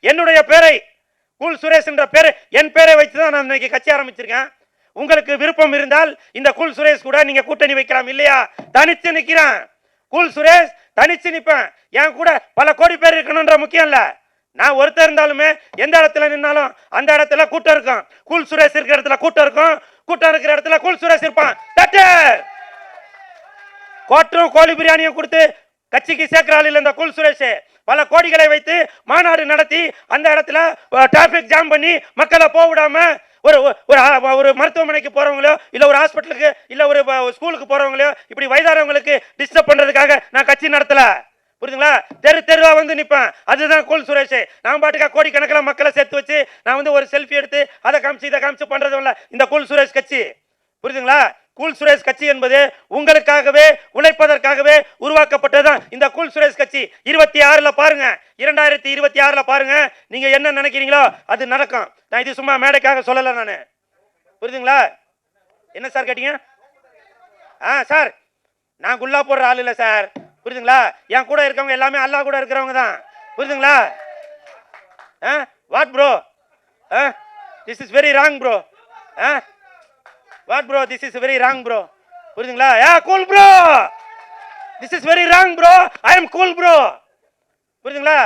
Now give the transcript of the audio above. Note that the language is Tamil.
என்னுடைய பேரை கூல் சுரேஷ் என்ற பேரை என் பேரை வைத்து தான் நான் இன்னைக்கு கட்சி ஆரம்பிச்சிருக்கேன். உங்களுக்கு விருப்பம் இருந்தால் இந்த கூல் சுரேஷ் கூட நீங்க கூட்டணி வைக்கலாம் இல்லையா? தனித்து நிக்கிறேன். கூல் சுரேஷ் தனித்து நிப்பேன். என் கூட பல கோடி பேர் இருக்கணும்ன்ற முக்கியம் இல்ல. நான் ஒருத்தர் இருந்தாலுமே எந்த இடத்துல நின்னாலும் அந்த இடத்துல கூட்டம் இருக்கும். கூல் சுரேஷ் இருக்கிற இடத்துல கூட்டம் இருக்கும். கூட்டம் இருக்கிற இடத்துல கூல் சுரேஷ் இருப்பான். தட்டு! கோட்டும் கோழி பிரியாணியும் கொடுத்து கட்சிக்கு சேர்க்கிறாள் இந்த கூல் சுரேஷ். பல கோடிகளை வைத்து மாநாடு நடத்தி அந்த இடத்துல டிராபிக் ஜாம் பண்ணி மக்களை போக விடாம ஒரு ஒரு மருத்துவமனைக்கு போறவங்களோ இல்ல ஒரு ஹாஸ்பிட்டலுக்கு இல்ல ஒரு ஸ்கூலுக்கு போறவங்களோ இப்படி வயதானவங்களுக்கு டிஸ்டர்ப் பண்றதுக்காக நான் கட்சி நடத்தல. புரியுதுங்களா? தெரு தெருவா வந்து நிற்பேன் அதுதான் கூல் சுரேஷ். நான் பாட்டுக்கா கோடிக்கணக்கில் மக்களை சேர்த்து வச்சு நான் வந்து ஒரு செல்ஃபி எடுத்து அதை காமிச்சு இதை காமிச்சு பண்றதும் இல்லை. இந்த கூல் சுரேஷ் கட்சி. புரியுதுங்களா? கூல் சுரேஷ் கட்சி என்பது உங்களுக்காகவே உழைப்பதற்காகவே உருவாக்கப்பட்டதுதான் இந்த கூல் சுரேஷ் கட்சி இருபத்தி ஆறுல பாருங்க. இரண்டாயிரத்தி இருபத்தி ஆறுல பாருங்க. நீங்க என்ன நினைக்கிறீங்களோ அது நடக்கும். நான் இது சும்மா மேடைக்காக சொல்லல நானு. புரியுதுங்களா? என்ன சார் கேட்டீங்க? ஆ சார். நான் குல்லா போடுற ஆள் இல்லை சார். புரியுதுங்களா? என் கூட இருக்கவங்க எல்லாமே அல்லாஹ் கூட இருக்கிறவங்க தான். புரியுதுங்களா? ஆ what bro ah this is very wrong bro ah what bro this is very wrong bro புரியுதுங்களா? A cool bro this is very wrong bro I am cool bro புரியுதுங்களா?